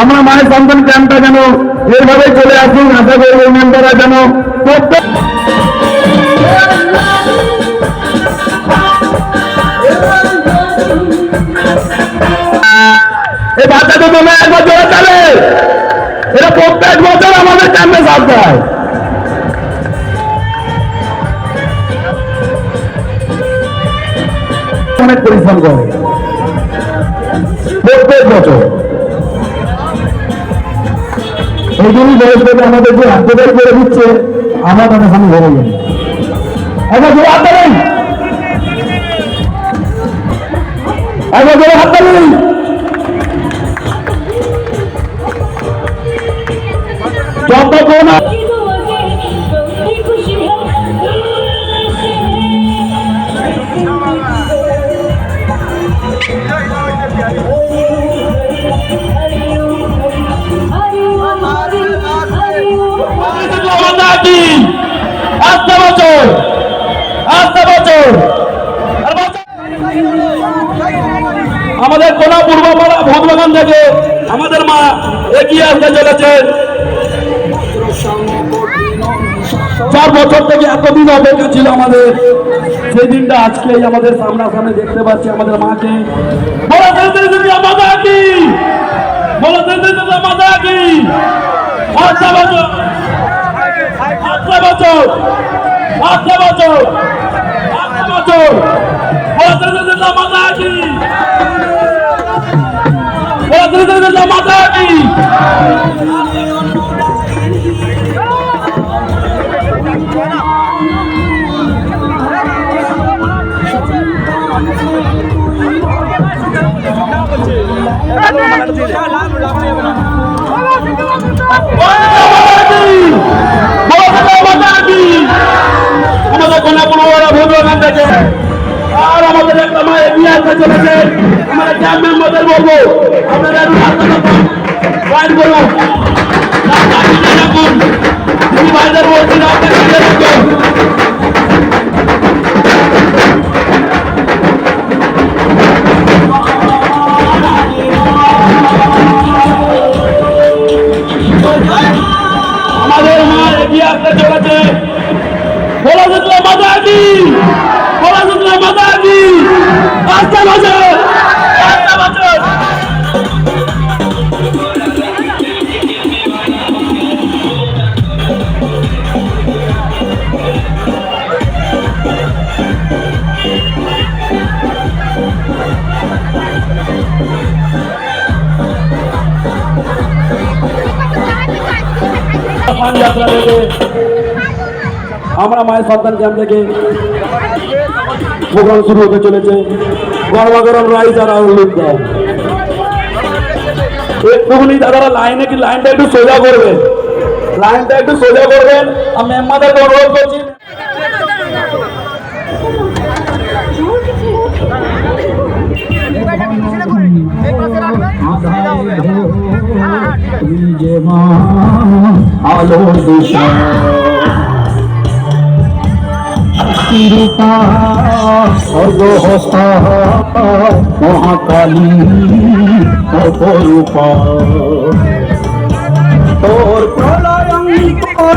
আমরা মায়ের সন্তান ক্যাম্পটা যেন এইভাবে চলে আসুন আশা করব মেম্বাররা যেন প্রত্যেক এই বাচ্চাদের জন্য একবার জোরে চলে। এটা প্রত্যেক বছর আমাদের ক্যাম্পে সাপ দেয়। পরিশ্রম করে। প্রত্যেক বছর। এই জন্যই বয়স্কদের আমাদের যে আত্মদায় করে দিচ্ছে, আমার তাদের সামনে ধরে গেল একবার কেউ হাত দেবেন একবার জোরে হাত দেবেন কোনা পূর্বপাড়া ভূতবাগান থেকে আমাদের মা এগিয়ে আসতে চলেছে চার বছর থেকে এতদিন অপেক্ষা ছিল আমাদের। সেই দিনটা আজকে আমাদের সামনাসামনি দেখতে পাচ্ছি আমাদের মাকে। মাতা কি? আমাদের থেকে আর আমাদের একটা মা এগিয়ে আসতে চলেছে আমাদের ক্যাম্প মেম্বারদের বলব আপনারা একটু হাতে রাখুন পয়েন্ট করুন রাস্তা ঘিরে রাখুন দিদি ভাইদের বলছি রাস্তা ঘিরে রাখুন আমরা মায়ের সন্তান ক্যাম্প থেকে প্রোগ্রাম শুরু হতে চলেছে। গরমা গরম রাইস আর একটুখানি দাদারা লাইনে কি লাইনটা একটু সোজা করবে? লাইনটা একটু সোজা করবেন। আর মেম্বারদেরকে অনুরোধ করছি। সর্বহস্তা মহাকালী অপরূপা তোর প্রলয়ঙ্কর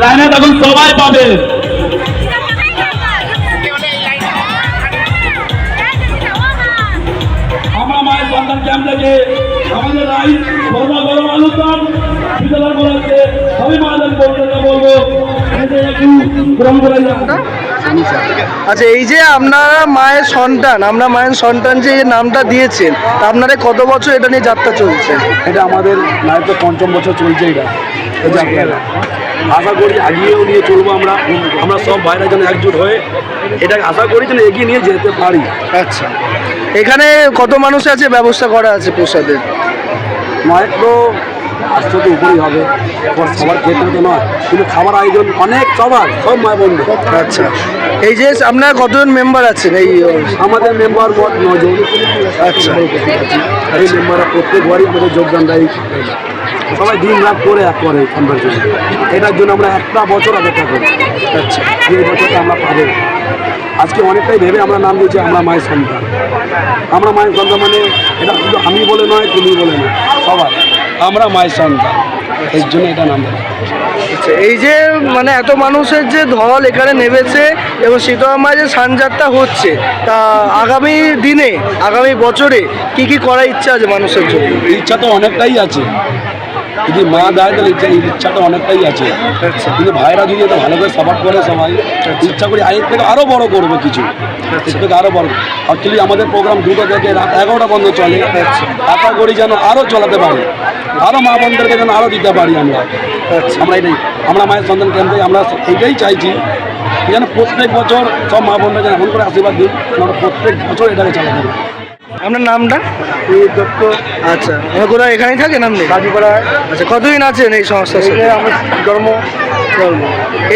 লাইনে তখন সবাই পাবে। আমরা মায়ের সন্তান ক্যাম্প থেকে আমাদের রাইস গরমা গরম আলুর দম ওদেরকে বলব এতে একটু গ্রহণ করে যান আচ্ছা এই যে আপনারা মায়ের সন্তান আমরা মায়ের সন্তান যে নামটা দিয়েছেন তা আপনারা কত বছর এটা নিয়ে যাত্রা চলছে? এটা আমাদের নায়ক তো পঞ্চম বছর চলছে এটা। আশা করি এগিয়েও নিয়ে চলবো আমরা। আমরা সব ভাইরা যেন একজুট হয়ে এটাকে আশা করি যেন এগিয়ে নিয়ে যেতে পারি। আচ্ছা। এখানে কত মানুষ আছে? ব্যবস্থা করা আছে প্রসাদের? মায়ের তো আটশো তো উপরেই হবে। সবার ক্ষেত্রে তো নয় কিন্তু খাবার আয়োজন অনেক সবার সব মায় বন্ধু আচ্ছা। এই যে আপনার কতজন মেম্বার আছেন এই আমাদের মেম্বার মোট নজন। আচ্ছা। এই মেম্বাররা প্রত্যেক বাড়ি করে যোগদান দেয়। সবাই দিন রাত করে এক করে খাম্বার জন্য এটার জন্য আমরা একটা বছর অপেক্ষা করি। আচ্ছা। এই বছরটা আমরা পাবো। আজকে অনেকটাই ভেবে আমরা নাম দিয়েছি আমরা মায়ের সন্তান। আমরা মায়ের সন্তান মানে এটা শুধু আমি বলে নয় তুমি বলে নয় সবাই। আমরা মায়ের সন্তান। এই জন্য এটা নাম আচ্ছা এই যে মানে এত মানুষের যে ধল এখানে নেমেছে এবং সীতারাম মায়ের যে সানযাত্রা হচ্ছে তা আগামী দিনে আগামী বছরে কি কি করার ইচ্ছা আছে মানুষের জন্য? ইচ্ছা তো অনেকটাই আছে। যদি মা দেয়, তাহলে ইচ্ছা ইচ্ছাটা অনেকটাই আছে। কিন্তু ভাইরা যদি এটা ভালো করে সাপোর্ট করে সবাই, ইচ্ছা করি আয়ের থেকে আরও বড় করব কিছু। থেকে আরও বড়। অ্যাকচুয়ালি আমাদের প্রোগ্রাম দুটো থেকে রাত এগারোটা বন্ধ চলে। আশা করি যেন আরও চালাতে পারি। আরও মা বোনদেরকে যেন আরও দিতে পারি আমরা। আমরা এটাই আমরা মায়ের সন্তান কেন্দ্রে আমরা এটাই চাইছি যেন প্রত্যেক বছর সব মা বোনরা যেন এমন করে আশীর্বাদ দিই আমরা প্রত্যেক বছর এটাকে চালাতে পারি। আপনার নামটা? দত্ত। আচ্ছা কোথায়? এখানেই থাকেন আপনি? কাজীপাড়ায় আচ্ছা কতদিন আছেন এই সংস্থার সাথে? আমার জন্ম। জন্ম।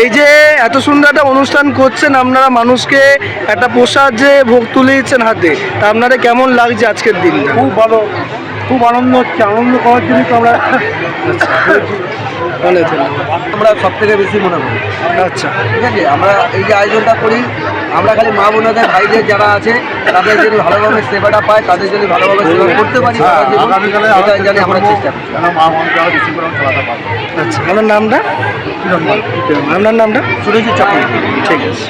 এই যে এত সুন্দর একটা অনুষ্ঠান করছেন আপনারা মানুষকে একটা প্রসাদ যে ভোগ তুলে দিচ্ছেন হাতে তা আপনাদের কেমন লাগছে আজকের দিনটা? খুব ভালো। খুব আনন্দ হচ্ছে। আনন্দ করার জন্য তো আমরা ভালো ধন্যবাদ। আমরা সব থেকে বেশি মনে করি। আচ্ছা। ঠিক আছে? আমরা এই যে আয়োজনটা করি আমরা খালি মা বোনদের ভাইদের যারা আছে তাদের যদি ভালোভাবে সেবাটা পায় তাদের যদি ভালোভাবে সেবা করতে পারি জানি আমরা চেষ্টা আচ্ছা। আপনার নামটা? আপনার নামটা? সুরজিৎ চাকরি। ঠিক আছে।